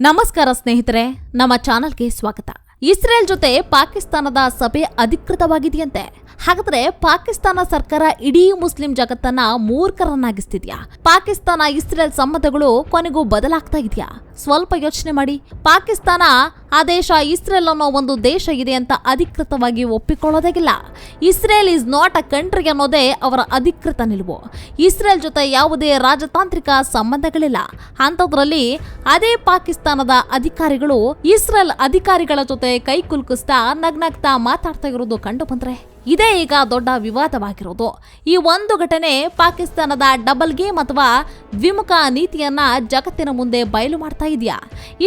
ನಮಸ್ಕಾರ ಸ್ನೇಹಿತರೆ ನಮ್ಮ ಚಾನಲ್ಗೆ ಸ್ವಾಗತ. ಇಸ್ರೇಲ್ ಜೊತೆ ಪಾಕಿಸ್ತಾನದ ಸಭೆ ಅಧಿಕೃತವಾಗಿದೆಯಂತೆ. ಹಾಗಾದ್ರೆ ಪಾಕಿಸ್ತಾನ ಸರ್ಕಾರ ಇಡೀ ಮುಸ್ಲಿಂ ಜಗತ್ತನ್ನ ಮೂರ್ಖರನ್ನಾಗಿಸ್ತಿದ್ಯಾ? ಪಾಕಿಸ್ತಾನ ಇಸ್ರೇಲ್ ಸಂಬಂಧಗಳು ಕೊನೆಗೂ ಬದಲಾಗ್ತಾ ಇದೆಯಾ? ಸ್ವಲ್ಪ ಯೋಚನೆ ಮಾಡಿ. ಪಾಕಿಸ್ತಾನ ಆ ದೇಶ ಇಸ್ರೇಲ್ ಅನ್ನೋ ಒಂದು ದೇಶ ಇದೆ ಅಂತ ಅಧಿಕೃತವಾಗಿ ಒಪ್ಪಿಕೊಳ್ಳೋದಾಗಿಲ್ಲ. Israel is not a country ಅನ್ನೋದೇ ಅವರ ಅಧಿಕೃತ ನಿಲುವು. ಇಸ್ರೇಲ್ ಜೊತೆ ಯಾವುದೇ ರಾಜತಾಂತ್ರಿಕ ಸಂಬಂಧಗಳಿಲ್ಲ. ಅಂಥದ್ರಲ್ಲಿ ಅದೇ ಪಾಕಿಸ್ತಾನದ ಅಧಿಕಾರಿಗಳು ಇಸ್ರೇಲ್ ಅಧಿಕಾರಿಗಳ ಜೊತೆ ಕೈ ಕುಲ್ಕಿಸ್ತಾ ನಗ್ನಗ್ತಾ ಮಾತಾಡ್ತಾ ಇರೋದು ಕಂಡು ಬಂದ್ರೆ ಇದೇ ಈಗ ದೊಡ್ಡ ವಿವಾದವಾಗಿರೋದು. ಈ ಒಂದು ಘಟನೆ ಪಾಕಿಸ್ತಾನದ ಡಬಲ್ ಗೇಮ್ ಅಥವಾ ದ್ವಿಮುಖ ನೀತಿಯನ್ನ ಜಗತ್ತಿನ ಮುಂದೆ ಬಯಲು ಮಾಡ್ತಾ ಇದೆಯಾ?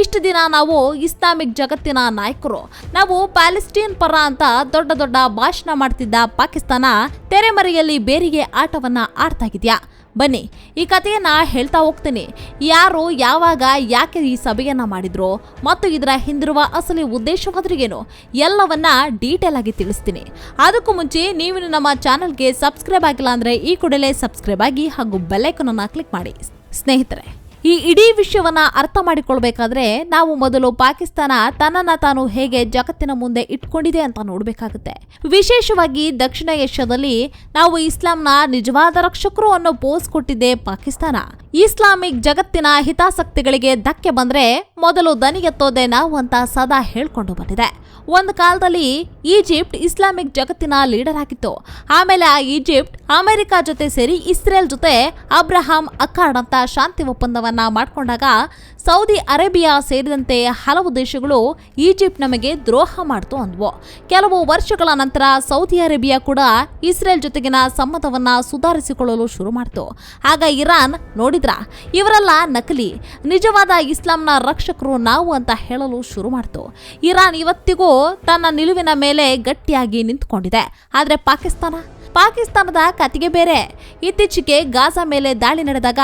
ಇಷ್ಟು ದಿನ ನಾವು ಇಸ್ಲಾಮಿಕ್ ಜಗತ್ತಿನ ನಾಯಕರು. ನಾವು ಪ್ಯಾಲೆಸ್ಟೀನ್ ಪರ ಅಂತ ದೊಡ್ಡ ದೊಡ್ಡ ಭಾಷಣ ಮಾಡ್ತಿದ್ದ ಪಾಕಿಸ್ತಾನ ತೆರೆಮರೆಯಲ್ಲಿ ಬೇರಿಗೆ ಆಟವನ್ನ ಆಡ್ತಾ ಇದೆಯಾ? ಬನ್ನಿ, ಈ ಕಥೆಯನ್ನ ಹೇಳ್ತಾ ಹೋಗ್ತೀನಿ. ಯಾರು ಯಾವಾಗ ಯಾಕೆ ಈ ಸಭೆಯನ್ನ ಮಾಡಿದ್ರು ಮತ್ತು ಇದರ ಹಿಂದಿರುವ ಅಸಲಿ ಉದ್ದೇಶವಾದ್ರಿಗೇನು ಎಲ್ಲವನ್ನ ಡೀಟೇಲ್ ಆಗಿ ತಿಳಿಸ್ತೀನಿ. ಅದಕ್ಕೂ ಮುಂಚೆ ನೀವು ನಮ್ಮ ಚಾನಲ್ಗೆ ಸಬ್ಸ್ಕ್ರೈಬ್ ಆಗಿಲ್ಲ ಅಂದ್ರೆ ಈ ಕೂಡಲೇ ಸಬ್ಸ್ಕ್ರೈಬ್ ಆಗಿ ಹಾಗೂ ಬೆಲ್ಲೈಕನ್ ಅನ್ನ ಕ್ಲಿಕ್ ಮಾಡಿ. ಸ್ನೇಹಿತರೆ ಈ ಇಡೀ ವಿಷಯವನ್ನ ಅರ್ಥ ಮಾಡಿಕೊಳ್ಬೇಕಾದ್ರೆ ನಾವು ಮೊದಲು ಪಾಕಿಸ್ತಾನ ತನ್ನನ್ನ ತಾನು ಹೇಗೆ ಜಗತ್ತಿನ ಮುಂದೆ ಇಟ್ಕೊಂಡಿದೆ ಅಂತ ನೋಡ್ಬೇಕಾಗುತ್ತೆ. ವಿಶೇಷವಾಗಿ ದಕ್ಷಿಣ ಏಷ್ಯಾದಲ್ಲಿ ನಾವು ಇಸ್ಲಾಂನ ನಿಜವಾದ ರಕ್ಷಕರು ಅನ್ನೋ ಪೋಸ್ ಕೊಟ್ಟಿದ್ದೆ ಪಾಕಿಸ್ತಾನ. ಇಸ್ಲಾಮಿಕ್ ಜಗತ್ತಿನ ಹಿತಾಸಕ್ತಿಗಳಿಗೆ ಧಕ್ಕೆ ಬಂದ್ರೆ ಮೊದಲು ದನಿಗೆತ್ತೋದೆ ನಾವು ಅಂತ ಸದಾ ಹೇಳ್ಕೊಂಡು ಬಂದಿದೆ. ಒಂದು ಕಾಲದಲ್ಲಿ ಈಜಿಪ್ಟ್ ಇಸ್ಲಾಮಿಕ್ ಜಗತ್ತಿನ ಲೀಡರ್ ಆಗಿತ್ತು. ಆಮೇಲೆ ಆ ಈಜಿಪ್ಟ್ ಅಮೆರಿಕ ಜೊತೆ ಸೇರಿ ಇಸ್ರೇಲ್ ಜೊತೆ ಅಬ್ರಹಾಂ ಅಕಾರ್ಡ್ ಅಂತ ಶಾಂತಿ ಒಪ್ಪಂದವನ್ನ ಮಾಡಿಕೊಂಡಾಗ ಸೌದಿ ಅರೇಬಿಯಾ ಸೇರಿದಂತೆ ಹಲವು ದೇಶಗಳು ಈಜಿಪ್ಟ್ ನಮಗೆ ದ್ರೋಹ ಮಾಡ್ತು ಅಂದ್ವು. ಕೆಲವು ವರ್ಷಗಳ ನಂತರ ಸೌದಿ ಅರೇಬಿಯಾ ಕೂಡ ಇಸ್ರೇಲ್ ಜೊತೆಗಿನ ಸಂಬಂಧವನ್ನ ಸುಧಾರಿಸಿಕೊಳ್ಳಲು ಶುರು ಮಾಡ್ತು. ಆಗ ಇರಾನ್, ನೋಡಿದ್ರ? ಇವರೆಲ್ಲ ನಕಲಿ. ನಿಜವಾದ ಇಸ್ಲಾಂನ ರಕ್ಷಕರು ನಾವು ಅಂತ ಹೇಳಲು ಶುರು ಮಾಡ್ತು. ಇರಾನ್ ಇವತ್ತಿಗೂ ತನ್ನ ನಿಲುವಿನ ಮೇಲೆ ಗಟ್ಟಿಯಾಗಿ ನಿಂತುಕೊಂಡಿದೆ. ಆದ್ರೆ ಪಾಕಿಸ್ತಾನ? ಪಾಕಿಸ್ತಾನದ ಕತೆಗೆ ಬೇರೆ. ಇತ್ತೀಚೆಗೆ ಗಾಜಾ ಮೇಲೆ ದಾಳಿ ನಡೆದಾಗ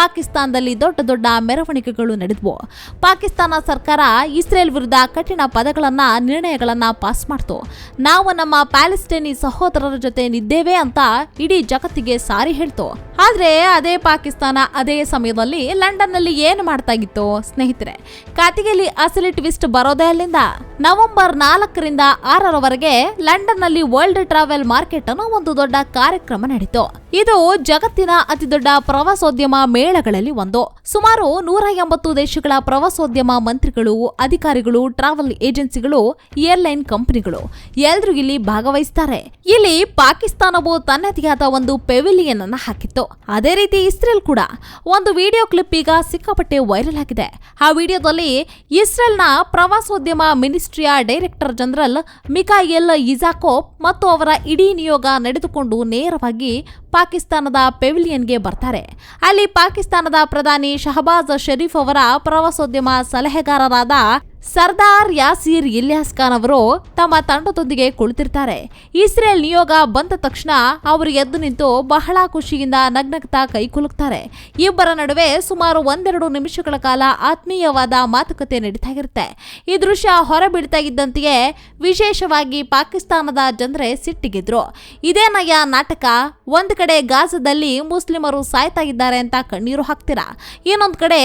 ಪಾಕಿಸ್ತಾನದಲ್ಲಿ ದೊಡ್ಡ ದೊಡ್ಡ ಮೆರವಣಿಗೆಗಳು ನಡೆದವು. ಪಾಕಿಸ್ತಾನ ಸರ್ಕಾರ ಇಸ್ರೇಲ್ ವಿರುದ್ಧ ಕಠಿಣ ಪದಗಳನ್ನ, ನಿರ್ಣಯಗಳನ್ನ ಪಾಸ್ ಮಾಡ್ತು. ನಾವು ನಮ್ಮ ಪ್ಯಾಲೆಸ್ಟೈನಿ ಸಹೋದರರ ಜೊತೆ ನಿದ್ದೇವೆ ಅಂತ ಇಡೀ ಜಗತ್ತಿಗೆ ಸಾರಿ ಹೇಳ್ತು. ಆದ್ರೆ ಅದೇ ಪಾಕಿಸ್ತಾನ ಅದೇ ಸಮಯದಲ್ಲಿ ಲಂಡನ್ನಲ್ಲಿ ಏನು ಮಾಡ್ತಾ ಇತ್ತು ಸ್ನೇಹಿತರೆ? ಖಾತಿಗೆಯಲ್ಲಿ ಅಸಲಿ ಟ್ವಿಸ್ಟ್ ಬರೋದೇ ಅಲ್ಲಿಂದ. ನವೆಂಬರ್ ನಾಲ್ಕರಿಂದ ಆರರವರೆಗೆ ಲಂಡನ್ನಲ್ಲಿ ವರ್ಲ್ಡ್ ಟ್ರಾವೆಲ್ ಮಾರ್ಕೆಟ್ ಅನ್ನೋ ಒಂದು ದೊಡ್ಡ ಕಾರ್ಯಕ್ರಮ ನಡೀತು. ಇದು ಜಗತ್ತಿನ ಅತಿ ದೊಡ್ಡ ಪ್ರವಾಸೋದ್ಯಮ ಮೇಳಗಳಲ್ಲಿ ಒಂದು. ಸುಮಾರು ನೂರ ಎಂಬತ್ತು ದೇಶಗಳ ಪ್ರವಾಸೋದ್ಯಮ ಮಂತ್ರಿಗಳು, ಅಧಿಕಾರಿಗಳು, ಟ್ರಾವೆಲ್ ಏಜೆನ್ಸಿಗಳು, ಏರ್ಲೈನ್ ಕಂಪನಿಗಳು ಎಲ್ಲರೂ ಇಲ್ಲಿ ಭಾಗವಹಿಸ್ತಾರೆ. ಇಲ್ಲಿ ಪಾಕಿಸ್ತಾನವು ತನ್ನದೇ ಆದ ಒಂದು ಪೆವಿಲಿಯನ್ ಅನ್ನು ಹಾಕಿತ್ತು. ಅದೇ ರೀತಿ ಇಸ್ರೇಲ್ ಕೂಡ. ಒಂದು ವಿಡಿಯೋ ಕ್ಲಿಪ್ ಈಗ ಸಿಕ್ಕಾಪಟ್ಟೆ ವೈರಲ್ ಆಗಿದೆ. ಆ ವಿಡಿಯೋದಲ್ಲಿ ಇಸ್ರೇಲ್ನ ಪ್ರವಾಸೋದ್ಯಮ ಮಿನಿಸ್ಟ್ರಿಯ ಡೈರೆಕ್ಟರ್ ಜನರಲ್ ಮಿಕಾಯೆಲ್ ಇಜಾಕೋಪ್ ಮತ್ತು ಅವರ ಇಡೀ ನಿಯೋಗ ನಡೆದುಕೊಂಡು ನೇರವಾಗಿ ಪಾಕಿಸ್ತಾನದ ಪೆವಿಲಿಯನ್ಗೆ ಬರ್ತಾರೆ. ಅಲ್ಲಿ ಪಾಕಿಸ್ತಾನದ ಪ್ರಧಾನಿ ಶಹಬಾಜ್ ಷರೀಫ್ ಅವರ ಪ್ರವಾಸೋದ್ಯಮ ಸಲಹೆಗಾರರಾದ ಸರ್ದಾರ್ ಯಾಸೀರ್ ಇಲ್ಯಾಸ್ ಖಾನ್ ಅವರು ತಮ್ಮ ತಂಡದೊಂದಿಗೆ ಕುಳಿತಿರ್ತಾರೆ. ಇಸ್ರೇಲ್ ನಿಯೋಗ ಬಂದ ತಕ್ಷಣ ಅವರು ಎದ್ದು ನಿಂತು ಬಹಳ ಖುಷಿಯಿಂದ ನಗ್ನಗ್ತಾ ಕೈಕುಲುಕ್ತಾರೆ ಇಬ್ಬರ ನಡುವೆ ಸುಮಾರು ಒಂದೆರಡು ನಿಮಿಷಗಳ ಕಾಲ ಆತ್ಮೀಯವಾದ ಮಾತುಕತೆ ನಡೀತಾ ಇರುತ್ತೆ. ಈ ದೃಶ್ಯ ಹೊರಬಿಡ್ತಾ ಇದ್ದಂತೆಯೇ ವಿಶೇಷವಾಗಿ ಪಾಕಿಸ್ತಾನದ ಜನರೇ ಸಿಟ್ಟಿಗಿದ್ರು. ಇದೇ ನಯ ನಾಟಕ, ಒಂದು ಕಡೆ ಗಾಜದಲ್ಲಿ ಮುಸ್ಲಿಮರು ಸಾಯ್ತಾ ಇದ್ದಾರೆ ಅಂತ ಕಣ್ಣೀರು ಹಾಕ್ತೀರಾ? ಇನ್ನೊಂದು ಕಡೆ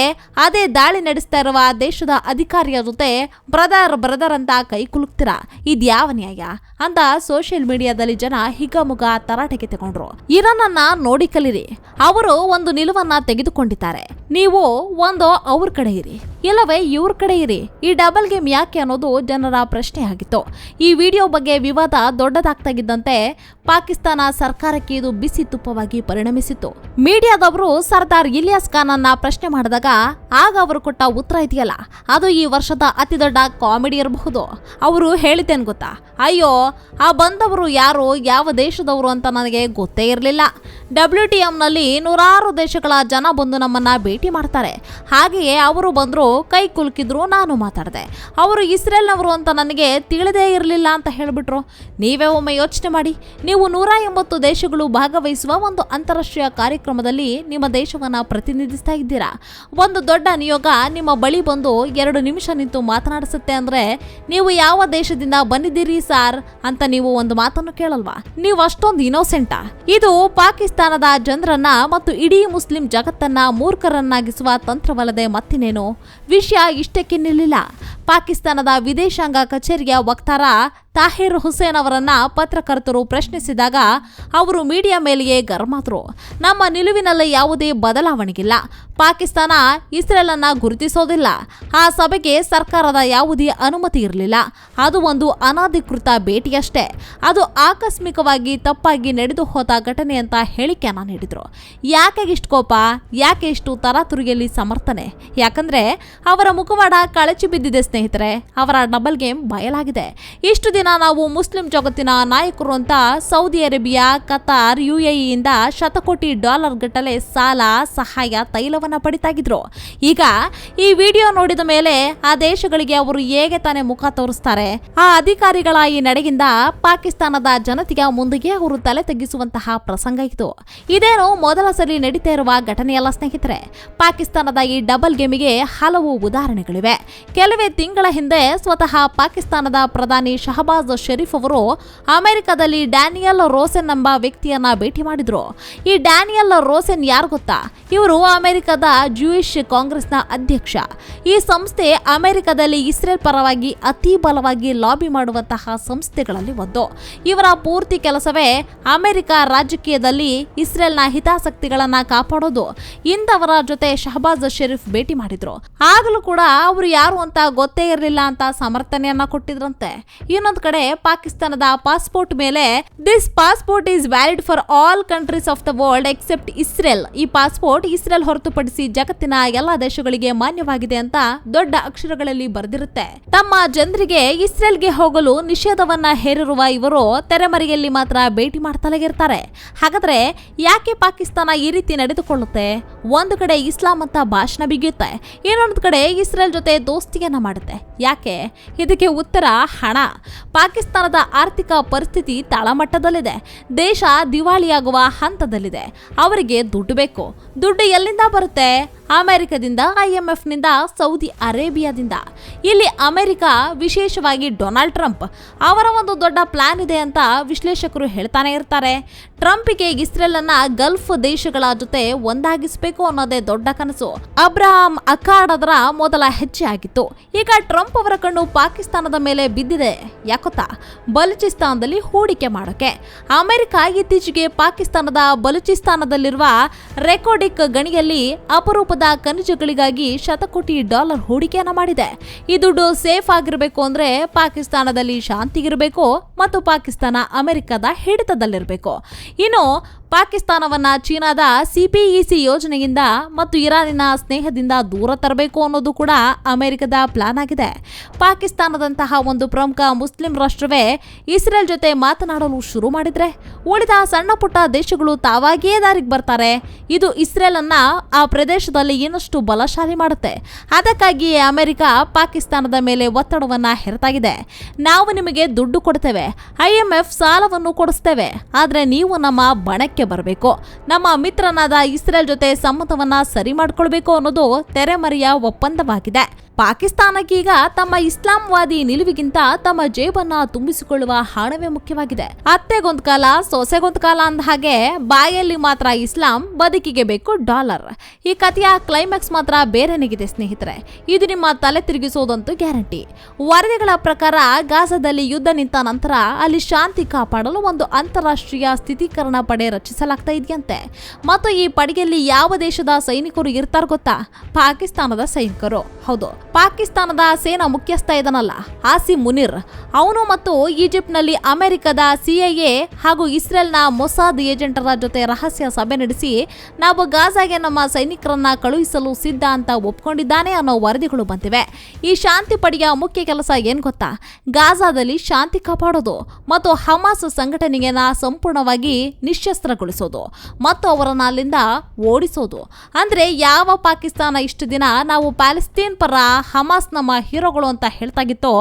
ಅದೇ ದಾಳಿ ನಡೆಸ್ತಾ ಇರುವ ದೇಶದ ಅಧಿಕಾರಿಯ ಜೊತೆ ಬ್ರದರ್ ಬ್ರದರ್ ಅಂತ ಕೈ ಕುಲುಕ್ತೀರಾ. ಇದ್ಯಾವ ನ್ಯಾಯ? ಅಂತ ಸೋಷಿಯಲ್ ಮೀಡಿಯಾದಲ್ಲಿ ಜನ ಹಿಗಮುಗ ತರಾಟೆಗೆ ತಗೊಂಡ್ರು. ಇರನನ್ನ ನೋಡಿ ಕಲಿರಿ. ಅವರು ಒಂದು ನಿಲುವನ್ನ ತೆಗೆದುಕೊಂಡಿದ್ದಾರೆ. ನೀವು ಒಂದು ಅವ್ರ ಕಡೆ ಇರಿ. ಇಲ್ಲವೇ ಇವ್ರ ಕಡೆ ಇರಿ. ಈ ಡಬಲ್ ಗೇಮ್ ಯಾಕೆ ಅನ್ನೋದು ಜನರ ಪ್ರಶ್ನೆ ಆಗಿತ್ತು. ಈ ವಿಡಿಯೋ ಬಗ್ಗೆ ವಿವಾದ ದೊಡ್ಡದಾಗ್ತಾಗಿದ್ದಂತೆ ಪಾಕಿಸ್ತಾನ ಸರ್ಕಾರಕ್ಕೆ ಇದು ಬಿಸಿ ತುಪ್ಪವಾಗಿ ಪರಿಣಮಿಸಿತ್ತು. ಮೀಡಿಯಾದವರು ಸರ್ದಾರ್ ಇಲಿಯಾಸ್ ಖಾನ್ ಅನ್ನ ಪ್ರಶ್ನೆ ಮಾಡಿದಾಗ ಆಗ ಅವರು ಕೊಟ್ಟ ಉತ್ತರ ಇದೆಯಲ್ಲ? ಅದು ಈ ವರ್ಷದ ಅತಿ ದೊಡ್ಡ ಕಾಮಿಡಿ ಇರಬಹುದು. ಅವರು ಹೇಳಿದ್ದೇನು ಗೊತ್ತಾ? ಅಯ್ಯೋ, ಆ ಬಂದವರು ಯಾರು ಯಾವ ದೇಶದವರು ಅಂತ ನನಗೆ ಗೊತ್ತೇ ಇರಲಿಲ್ಲ. ಡಬ್ಲ್ಯೂ ಟಿ ಎಂನಲ್ಲಿ ನೂರಾರು ದೇಶಗಳ ಜನ ಬಂದು ನಮ್ಮನ್ನ ಭೇಟಿ ಮಾಡ್ತಾರೆ. ಹಾಗೆಯೇ ಅವರು ಬಂದರು, ಕೈ ಕುಲುಕಿದ್ರು, ನಾನು ಮಾತಾಡಿದೆ. ಅವರು ಇಸ್ರೇಲ್ನವರು ಅಂತ ನನಗೆ ತಿಳಿದೇ ಇರಲಿಲ್ಲ ಅಂತ ಹೇಳಿಬಿಟ್ರು. ನೀವೇ ಒಮ್ಮೆ ಯೋಚನೆ ಮಾಡಿ. ನೀವು ನೂರ ಎಂಬತ್ತು ದೇಶಗಳು ಭಾಗವಹಿಸುವ ಒಂದು ಅಂತಾರಾಷ್ಟ್ರೀಯ ಕಾರ್ಯಕ್ರಮದಲ್ಲಿ ನಿಮ್ಮ ದೇಶವನ್ನು ಪ್ರತಿನಿಧಿಸ್ತಾ ಇದ್ದೀರಾ? ಒಂದು ದೊಡ್ಡ ನಿಯೋಗ ನಿಮ್ಮ ಬಳಿ ಬಂದು ಎರಡು ನಿಮಿಷ ನಿಂತು ಮಾತನಾಡಿಸುತ್ತೆ ಅಂದರೆ ನೀವು ಯಾವ ದೇಶದಿಂದ ಬಂದಿದ್ದೀರಿ, ಸಾರ್? ಅಂತ ನೀವು ಒಂದು ಮಾತನ್ನು ಕೇಳಲ್ವಾ? ನೀವು ಅಷ್ಟೊಂದು ಇನೋಸೆಂಟಾ ಇದು ಪಾಕಿಸ್ತಾನ ಪಾಕಿಸ್ತಾನದ ಜನರನ್ನ ಮತ್ತು ಇಡೀ ಮುಸ್ಲಿಂ ಜಗತ್ತನ್ನ ಮೂರ್ಖರನ್ನಾಗಿಸುವ ತಂತ್ರವಲ್ಲದೆ ಮತ್ತಿನೇನು ವಿಷಯ ಇಷ್ಟಕ್ಕೆ ನಿಲ್ಲಿಲ್ಲ. ಪಾಕಿಸ್ತಾನದ ವಿದೇಶಾಂಗ ಕಚೇರಿಯ ವಕ್ತಾರ ತಾಹಿರ್ ಹುಸೇನ್ ಅವರನ್ನ ಪತ್ರಕರ್ತರು ಪ್ರಶ್ನಿಸಿದಾಗ ಅವರು ಮೀಡಿಯಾ ಮೇಲೆಯೇ ಗರ್ಮಾದ್ರು. ನಮ್ಮ ನಿಲುವಿನಲ್ಲಿ ಯಾವುದೇ ಬದಲಾವಣೆಗಿಲ್ಲ. ಪಾಕಿಸ್ತಾನ ಇಸ್ರೇಲ್ ಅನ್ನ ಗುರುತಿಸೋದಿಲ್ಲ. ಆ ಸಭೆಗೆ ಸರ್ಕಾರದ ಯಾವುದೇ ಅನುಮತಿ ಇರಲಿಲ್ಲ. ಅದು ಒಂದು ಅನಧಿಕೃತ ಭೇಟಿಯಷ್ಟೇ. ಅದು ಆಕಸ್ಮಿಕವಾಗಿ ತಪ್ಪಾಗಿ ನಡೆದು ಹೋದ ಘಟನೆ ಅಂತ ಹೇಳಿಕೆಯನ್ನ ನೀಡಿದ್ರು. ಯಾಕೆ ಇಷ್ಟು ಕೋಪ? ಯಾಕೆ ಇಷ್ಟು ತರಾತುರಿಯಲ್ಲಿ ಸಮರ್ಥನೆ? ಯಾಕಂದ್ರೆ ಅವರ ಮುಖವಾಡ ಕಳಚಿ ಬಿದ್ದಿದೆ ಸ್ನೇಹಿತರೆ. ಅವರ ಡಬಲ್ ಗೇಮ್ ಬಯಲಾಗಿದೆ. ಇಷ್ಟು ದಿನ ನಾವು ಮುಸ್ಲಿಂ ಜಗತ್ತಿನ ನಾಯಕರು ಅಂತ ಸೌದಿ ಅರೇಬಿಯಾ, ಕತಾರ್, ಯುಎಇಯಿಂದ ಶತಕೋಟಿ ಡಾಲರ್ ಗಟ್ಟಲೆ ಸಾಲ, ಸಹಾಯ, ತೈಲವನ್ನ ಪಡಿತಾಗಿದ್ರು. ಈಗ ಈ ವಿಡಿಯೋ ನೋಡಿದ ಮೇಲೆ ಆ ದೇಶಗಳಿಗೆ ಅವರು ಹೇಗೆ ತಾನೇ ಮುಖ ತೋರಿಸ್ತಾರೆ? ಆ ಅಧಿಕಾರಿಗಳ ಈ ನಡೆಯಿಂದ ಪಾಕಿಸ್ತಾನದ ಜನತೆಯ ಮುಂದಿಗೆ ಅವರು ತಲೆ ತಗ್ಗಿಸುವಂತಹ ಪ್ರಸಂಗ ಇತ್ತು. ಇದೇನು ಮೊದಲ ಸಲಿ ನಡೀತಾ ಇರುವ ಘಟನೆಯಲ್ಲ ಸ್ನೇಹಿತರೆ. ಪಾಕಿಸ್ತಾನದ ಈ ಡಬಲ್ ಗೇಮಿಗೆ ಹಲವು ಉದಾಹರಣೆಗಳಿವೆ. ಕೆಲವೇ ತಿಂಗಳ ಹಿಂದೆ ಸ್ವತಃ ಪಾಕಿಸ್ತಾನದ ಪ್ರಧಾನಿ ಶಹಬಾಜ್ ಶರೀಫ್ ಅವರು ಅಮೆರಿಕದಲ್ಲಿ ಡ್ಯಾನಿಯಲ್ ರೋಸೆನ್ ಎಂಬ ವ್ಯಕ್ತಿಯನ್ನ ಭೇಟಿ ಮಾಡಿದ್ರು. ಈ ಡ್ಯಾನಿಯಲ್ ರೋಸೆನ್ ಯಾರು ಗೊತ್ತಾ? ಇವರು ಅಮೆರಿಕದ ಜೂಯಿಷ್ ಕಾಂಗ್ರೆಸ್ನ ಅಧ್ಯಕ್ಷ. ಈ ಸಂಸ್ಥೆ ಅಮೆರಿಕದಲ್ಲಿ ಇಸ್ರೇಲ್ ಪರವಾಗಿ ಅತಿ ಬಲವಾಗಿ ಲಾಬಿ ಮಾಡುವಂತಹ ಸಂಸ್ಥೆಗಳಲ್ಲಿ ಒಂದು. ಇವರ ಪೂರ್ತಿ ಕೆಲಸವೇ ಅಮೆರಿಕ ರಾಜಕೀಯದಲ್ಲಿ ಇಸ್ರೇಲ್ನ ಹಿತಾಸಕ್ತಿಗಳನ್ನ ಕಾಪಾಡೋದು. ಇಂದವರ ಜೊತೆ ಶಹಬಾಜ್ ಶರೀಫ್ ಭೇಟಿ ಮಾಡಿದ್ರು. ಆಗಲೂ ಕೂಡ ಅವರು ಯಾರು ಅಂತ ಗೊತ್ತೇ ಇರಲಿಲ್ಲ ಅಂತ ಸಮರ್ಥನೆಯನ್ನ ಕೊಟ್ಟಿದ್ರಂತೆ. ಇನ್ನೊಂದು ಕಡೆ ಪಾಕಿಸ್ತಾನದ ಪಾಸ್ಪೋರ್ಟ್ ಮೇಲೆ this passport is valid for all countries of the world except Israel ಈ ಪಾಸ್ಪೋರ್ಟ್ ಇಸ್ರೇಲ್ ಹೊರತುಪಡಿಸಿ ಜಗತ್ತಿನ ಎಲ್ಲಾ ದೇಶಗಳಿಗೆ ಮಾನ್ಯವಾಗಿದೆ ಅಂತ ದೊಡ್ಡ ಅಕ್ಷರಗಳಲ್ಲಿ ಬರೆದಿರುತ್ತೆ. ತಮ್ಮ ಜನರಿಗೆ ಇಸ್ರೇಲ್ಗೆ ಹೋಗಲು ನಿಷೇಧವನ್ನ ಹೇರಿರುವ ಇವರು ತೆರೆಮರೆಯಲ್ಲಿ ಮಾತ್ರ ಭೇಟಿ ಮಾಡ್ತಲೇ ಇರ್ತಾರೆ. ಹಾಗಾದ್ರೆ ಯಾಕೆ ಪಾಕಿಸ್ತಾನ ಈ ರೀತಿ ನಡೆದುಕೊಳ್ಳುತ್ತೆ? ಒಂದು ಕಡೆ ಇಸ್ಲಾಂ ಅಂತ ಭಾಷಣ ಬಿಗಿಯುತ್ತೆ, ಇನ್ನೊಂದು ಕಡೆ ಇಸ್ರೇಲ್ ಜೊತೆ ದೋಸ್ತಿಯನ್ನ ಮಾಡುತ್ತೆ. ಯಾಕೆ? ಇದಕ್ಕೆ ಉತ್ತರ ಹಣ. ಪಾಕಿಸ್ತಾನದ ಆರ್ಥಿಕ ಪರಿಸ್ಥಿತಿ ತಳಮಟ್ಟದಲ್ಲಿದೆ. ದೇಶ ದಿವಾಳಿಯಾಗುವ ಹಂತದಲ್ಲಿದೆ. ಅವರಿಗೆ ದುಡ್ಡು ಬೇಕು. ದುಡ್ಡು ಎಲ್ಲಿಂದ ಬರುತ್ತೆ? ಅಮೆರಿಕದಿಂದ ಐಎಂಎಫ್ನಿಂದ ಸೌದಿ ಅರೇಬಿಯಾದಿಂದ. ಇಲ್ಲಿ ಅಮೆರಿಕ ವಿಶೇಷವಾಗಿ ಡೊನಾಲ್ಡ್ ಟ್ರಂಪ್ ಅವರ ಒಂದು ದೊಡ್ಡ ಪ್ಲಾನ್ ಇದೆ ಅಂತ ವಿಶ್ಲೇಷಕರು ಹೇಳ್ತಾನೆ ಇರ್ತಾರೆ. ಟ್ರಂಪಿಗೆ ಇಸ್ರೇಲ್ ಅನ್ನ ಗಲ್ಫ್ ದೇಶಗಳ ಜೊತೆ ಒಂದಾಗಿಸಬೇಕು ಅನ್ನೋದೇ ದೊಡ್ಡ ಕನಸು. ಅಬ್ರಹಾಂ ಅಖಾಡ್ ಅದರ ಮೊದಲ ಹೆಜ್ಜೆ ಆಗಿತ್ತು. ಈಗ ಟ್ರಂಪ್ ಅವರ ಕಣ್ಣು ಪಾಕಿಸ್ತಾನದ ಮೇಲೆ ಬಿದ್ದಿದೆ. ಯಾಕೊತ್ತಾ? ಬಲೂಚಿಸ್ತಾನದಲ್ಲಿ ಹೂಡಿಕೆ ಮಾಡೋಕೆ. ಅಮೆರಿಕ ಇತ್ತೀಚೆಗೆ ಪಾಕಿಸ್ತಾನದ ಬಲೂಚಿಸ್ತಾನದಲ್ಲಿರುವ ರೆಕೋಡಿಕ್ ಗಣಿಯಲ್ಲಿ ಅಪರೂಪದ ಖನಿಜಗಳಿಗಾಗಿ ಶತಕೋಟಿ ಡಾಲರ್ ಹೂಡಿಕೆಯನ್ನ ಮಾಡಿದೆ. ಈ ದುಡ್ಡು ಸೇಫ್ ಆಗಿರಬೇಕು ಅಂದ್ರೆ ಪಾಕಿಸ್ತಾನದಲ್ಲಿ ಶಾಂತಿಗಿರಬೇಕು ಮತ್ತು ಪಾಕಿಸ್ತಾನ ಅಮೆರಿಕದ ಹಿಡಿತದಲ್ಲಿರಬೇಕು. ಇನ್ನು ಪಾಕಿಸ್ತಾನವನ್ನ ಚೀನಾದ ಸಿಪಿಇಸಿ ಯೋಜನೆಯಿಂದ ಮತ್ತು ಇರಾನಿನ ಸ್ನೇಹದಿಂದ ದೂರ ತರಬೇಕು ಅನ್ನೋದು ಕೂಡ ಅಮೆರಿಕದ ಪ್ಲಾನ್ ಆಗಿದೆ. ಪಾಕಿಸ್ತಾನದಂತಹ ಒಂದು ಪ್ರಮುಖ ಮುಸ್ಲಿಂ ರಾಷ್ಟ್ರವೇ ಇಸ್ರೇಲ್ ಜೊತೆ ಮಾತನಾಡಲು ಶುರು ಮಾಡಿದ್ರೆ ಉಳಿದ ಸಣ್ಣ ಪುಟ್ಟ ದೇಶಗಳು ತಾವಾಗಿಯೇ ದಾರಿಗೆ ಬರ್ತಾರೆ. ಇದು ಇಸ್ರೇಲ್ ಅನ್ನ ಆ ಪ್ರದೇಶದಲ್ಲಿ ಇನ್ನಷ್ಟು ಬಲಶಾಲಿ ಮಾಡುತ್ತೆ. ಅದಕ್ಕಾಗಿಯೇ ಅಮೆರಿಕ ಪಾಕಿಸ್ತಾನದ ಮೇಲೆ ಒತ್ತಡವನ್ನ ಹೆರತಾಗಿದೆ. ನಾವು ನಿಮಗೆ ದುಡ್ಡು ಕೊಡ್ತೇವೆ. ಐಎಂಎಫ್ ಸಾಲವನ್ನು ಕೊಡಿಸ್ತೇವೆ. ಆದರೆ ನೀವು ನಮ್ಮ ಬಣಕ್ಕೆ ಬರಬೇಕು. ನಮ್ಮ ಮಿತ್ರನಾದ ಇಸ್ರೇಲ್ ಜೊತೆ ಸಮ್ಮತವನ್ನ ಸರಿ ಮಾಡಿಕೊಳ್ಬೇಕು ಅನ್ನೋದು ತೆರೆಮರೆಯ ಒಪ್ಪಂದವಾಗಿದೆ. ಪಾಕಿಸ್ತಾನಕ್ಕೀಗ ತಮ್ಮ ಇಸ್ಲಾಂವಾದಿ ನಿಲುವಿಗಿಂತ ತಮ್ಮ ಜೇಬನ್ನ ತುಂಬಿಸಿಕೊಳ್ಳುವ ಹಣವೇ ಮುಖ್ಯವಾಗಿದೆ. ಅತ್ತೆಗೊಂದ್ ಕಾಲ, ಸೊಸೆಗೊಂದ್ ಕಾಲ ಅಂದ ಹಾಗೆ ಬಾಯಲ್ಲಿ ಮಾತ್ರ ಇಸ್ಲಾಂ, ಬದುಕಿಗೆ ಬೇಕು ಡಾಲರ್. ಈ ಕಥೆಯ ಕ್ಲೈಮ್ಯಾಕ್ಸ್ ಮಾತ್ರ ಬೇರೆನಿಗಿದೆ ಸ್ನೇಹಿತರೆ. ಇದು ನಿಮ್ಮ ತಲೆ ತಿರುಗಿಸೋದಂತೂ ಗ್ಯಾರಂಟಿ. ವರದಿಗಳ ಪ್ರಕಾರ ಗಾಜಾದಲ್ಲಿ ಯುದ್ಧ ನಿಂತ ನಂತರ ಅಲ್ಲಿ ಶಾಂತಿ ಕಾಪಾಡಲು ಒಂದು ಅಂತಾರಾಷ್ಟ್ರೀಯ ಸ್ಥಿತೀಕರಣ ಪಡೆ ರಚಿಸಲಾಗ್ತಾ ಇದೆಯಂತೆ. ಮತ್ತು ಈ ಪಡೆಯಲ್ಲಿ ಯಾವ ದೇಶದ ಸೈನಿಕರು ಇರ್ತಾರ ಗೊತ್ತಾ? ಪಾಕಿಸ್ತಾನದ ಸೈನಿಕರು. ಹೌದು. ಪಾಕಿಸ್ತಾನದ ಸೇನಾ ಮುಖ್ಯಸ್ಥ ಇದನಲ್ಲ ಹಾಸಿ ಮುನಿರ್. ಅವನು ಮತ್ತು ಈಜಿಪ್ಟ್ನಲ್ಲಿ ಅಮೆರಿಕದ ಸಿಐಎ ಹಾಗೂ ಇಸ್ರೇಲ್ನ ಮೊಸಾದ್ ಏಜೆಂಟರ ಜೊತೆ ರಹಸ್ಯ ಸಭೆ ನಡೆಸಿ, ನಾವು ಗಾಜಾಗೆ ನಮ್ಮ ಸೈನಿಕರನ್ನ ಕಳುಹಿಸಲು ಸಿದ್ಧ ಅಂತ ಒಪ್ಕೊಂಡಿದ್ದಾನೆ ಅನ್ನೋ ವರದಿಗಳು ಬಂದಿವೆ. ಈ ಶಾಂತಿ ಪಡೆಯ ಮುಖ್ಯ ಕೆಲಸ ಏನ್ ಗೊತ್ತಾ? ಗಾಜಾದಲ್ಲಿ ಶಾಂತಿ ಕಾಪಾಡೋದು ಮತ್ತು ಹಮಾಸ್ ಸಂಘಟನೆಯನ್ನ ಸಂಪೂರ್ಣವಾಗಿ ನಿಶಸ್ತ್ರಗೊಳಿಸೋದು ಮತ್ತು ಅವರನ್ನ ಅಲ್ಲಿಂದ ಓಡಿಸೋದು. ಅಂದ್ರೆ ಯಾವ ಪಾಕಿಸ್ತಾನ ಇಷ್ಟು ದಿನ ನಾವು ಪ್ಯಾಲೆಸ್ತೀನ್ ಪರ ಹಮಾಸ್ ನಮ್ಮ ಹೀರೋಗಳು ಅಂತ ಹೇಳ್ತಾಗಿತ್ತೋ.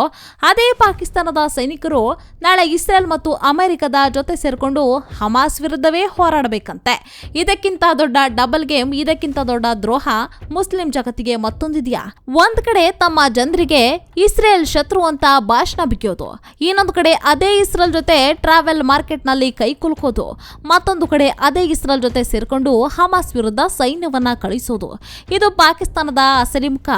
ಅದೇ ಪಾಕಿಸ್ತಾನದ ಸೈನಿಕರು ನಾಳೆ ಇಸ್ರೇಲ್ ಮತ್ತು ಅಮೆರಿಕದ ಜೊತೆ ಸೇರಿಕೊಂಡು ಹಮಾಸ್ ವಿರುದ್ಧವೇ ಹೋರಾಡಬೇಕಂತೆ. ಇದಕ್ಕಿಂತ ದೊಡ್ಡ ಡಬಲ್ ಗೇಮ್, ಇದಕ್ಕಿಂತ ದೊಡ್ಡ ದ್ರೋಹ ಮುಸ್ಲಿಂ ಜಗತ್ತಿಗೆ ಮತ್ತೊಂದಿದೆಯಾ? ಒಂದ್ ಕಡೆ ತಮ್ಮ ಜನರಿಗೆ ಇಸ್ರೇಲ್ ಶತ್ರು ಅಂತ ಭಾಷಣ ಬಿಗಿಯೋದು ಇನ್ನೊಂದು ಕಡೆ ಅದೇ ಇಸ್ರೇಲ್ ಜೊತೆ ಟ್ರಾವೆಲ್ ಮಾರ್ಕೆಟ್ನಲ್ಲಿ ಕೈ ಕುಲ್ಕೋದು. ಮತ್ತೊಂದು ಕಡೆ ಅದೇ ಇಸ್ರೇಲ್ ಜೊತೆ ಸೇರಿಕೊಂಡು ಹಮಾಸ್ ವಿರುದ್ಧ ಸೈನ್ಯವನ್ನ ಕಳಿಸೋದು. ಇದು ಪಾಕಿಸ್ತಾನದ ಅಸರಿಮುಖ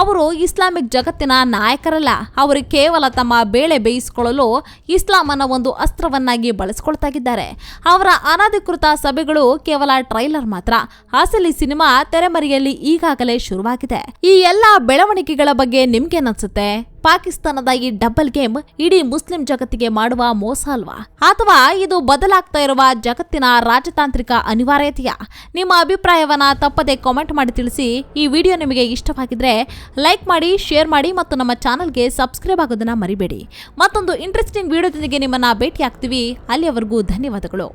ಅವರು ಇಸ್ಲಾಮಿಕ್ ಜಗತ್ತಿನ ನಾಯಕರಲ್ಲ. ಅವರು ಕೇವಲ ತಮ್ಮ ಬೇಳೆ ಬೇಯಿಸಿಕೊಳ್ಳಲು ಇಸ್ಲಾಮನ್ನ ಒಂದು ಅಸ್ತ್ರವನ್ನಾಗಿ ಬಳಸಿಕೊಳ್ತಾ ಇದ್ದಾರೆ ಅವರ ಅನಧಿಕೃತ ಸಭೆಗಳು ಕೇವಲ ಟ್ರೈಲರ್ ಮಾತ್ರ. ಅಸಲಿ ಸಿನಿಮಾ ತೆರೆಮರೆಯಲ್ಲಿ ಈಗಾಗಲೇ ಶುರುವಾಗಿದೆ. ಈ ಎಲ್ಲ ಬೆಳವಣಿಗೆಗಳ ಬಗ್ಗೆ ನಿಮ್ಗೇನನ್ಸುತ್ತೆ ಪಾಕಿಸ್ತಾನದ ಈ ಡಬಲ್ ಗೇಮ್ ಇಡೀ ಮುಸ್ಲಿಂ ಜಗತ್ತಿಗೆ ಮಾಡುವ ಮೋಸ ಅಲ್ವಾ? ಅಥವಾ ಇದು ಬದಲಾಗ್ತಾ ಇರುವ ಜಗತ್ತಿನ ರಾಜತಾಂತ್ರಿಕ ಅನಿವಾರ್ಯತೆಯ? ನಿಮ್ಮ ಅಭಿಪ್ರಾಯವನ್ನ ತಪ್ಪದೆ ಕಾಮೆಂಟ್ ಮಾಡಿ ತಿಳಿಸಿ. ಈ ವಿಡಿಯೋ ನಿಮಗೆ ಇಷ್ಟವಾಗಿದ್ರೆ ಲೈಕ್ ಮಾಡಿ ಶೇರ್ ಮಾಡಿ ಮತ್ತು ನಮ್ಮ ಚಾನಲ್ಗೆ ಸಬ್ಸ್ಕ್ರೈಬ್ ಆಗೋದನ್ನ ಮರಿಬೇಡಿ. ಮತ್ತೊಂದು ಇಂಟ್ರೆಸ್ಟಿಂಗ್ ವಿಡಿಯೋದೊಂದಿಗೆ ನಿಮ್ಮನ್ನ ಭೇಟಿ ಆಗ್ತೀವಿ ಅಲ್ಲಿಯವರೆಗೂ ಧನ್ಯವಾದಗಳು.